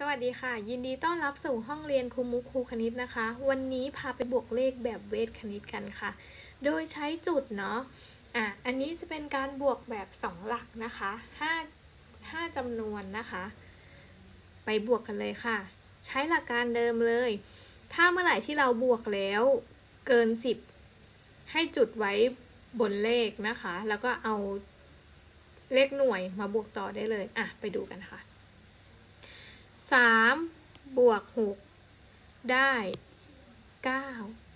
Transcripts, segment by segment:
สวัสดีค่ะ ยินดีต้อนรับสู่ห้องเรียนครูมุกครูคณิตนะคะ วันนี้พาไปบวกเลขแบบเวทคณิตกันค่ะ โดยใช้จุดเนาะอะอันนี้จะเป็นการบวกแบบ 2 หลักนะคะ5 5จำนวนนะคะ ไปบวกกันเลยค่ะ ใช้หลักการเดิมเลย ถ้าเมื่อไหร่ที่เราบวกแล้วเกิน 10 ให้จุดไว้บนเลขนะคะ แล้วก็เอาเลขหน่วยมาบวกต่อได้เลยอะไปดูกันค่ะ สามบวกหกได้เก้า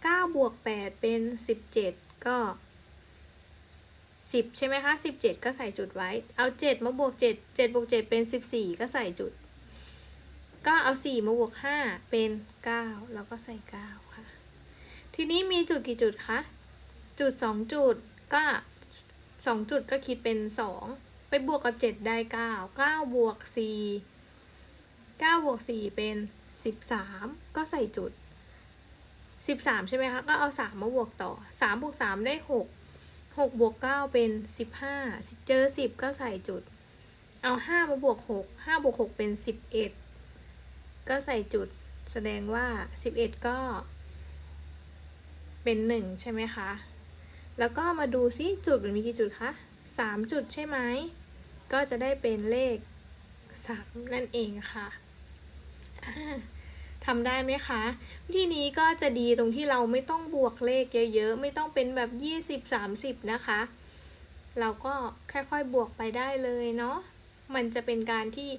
เก้าบวกแปดเป็นสิบเจ็ดก็สิบใช่ไหมคะสิบเจ็ดก็ใส่จุดไว้ เอาเจ็ดมาบวกเจ็ดเจ็ดบวกเจ็ดเป็นสิบสี่ก็ใส่จุด ก็เอาสี่มาบวกห้าเป็นเก้าแล้วก็ใส่เก้าค่ะ ทีนี้มีจุดกี่จุดคะจุดสองจุดก็สองจุดก็คิดเป็นสองไปบวกกับเจ็ดได้เก้าเก้าบวกสี่ เก้าบวกสี่เป็นสิบสามก็ใส่จุดสิบสามใช่ไหมคะ ก็เอาสามมาบวกต่อสามบวกสามได้หกหกบวกเก้าเป็นสิบห้าเจอสิบก็ใส่จุด เอาห้ามาบวกหกห้าบวกหกเป็นสิบเอ็ดก็ใส่จุด แสดงว่าสิบเอ็ดก็เป็นหนึ่งใช่ไหมคะ แล้วก็มาดูซิจุดมันมีกี่จุดคะสามจุดใช่ไหม ก็จะได้เป็นเลขสามนั่นเองค่ะ ทำได้ไหมคะ วิธีนี้ก็จะดีตรงที่เราไม่ต้องบวกเลขเยอะๆ ไม่ต้องเป็นแบบยี่สิบสามสิบนะคะ เราก็ค่อยๆบวกไปได้เลยเนาะ มันจะเป็นการที่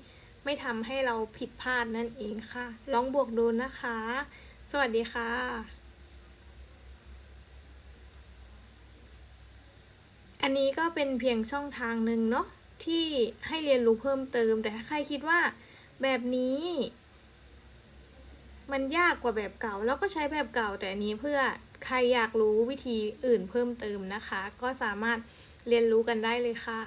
ไม่ทำให้เราผิดพลาดนั่นเองค่ะ ลองบวกดูนะคะ สวัสดีค่ะอันนี้ก็เป็นเพียงช่องทางหนึ่งเนาะที่ให้เรียนรู้เพิ่มเติม แต่ถ้าใครคิดว่าแบบนี้ มันยากกว่าแบบเก่า แล้วก็ใช้แบบเก่าแต่อันนี้เพื่อใครอยากรู้วิธีอื่นเพิ่มเติมนะคะ ก็สามารถเรียนรู้กันได้เลยค่ะ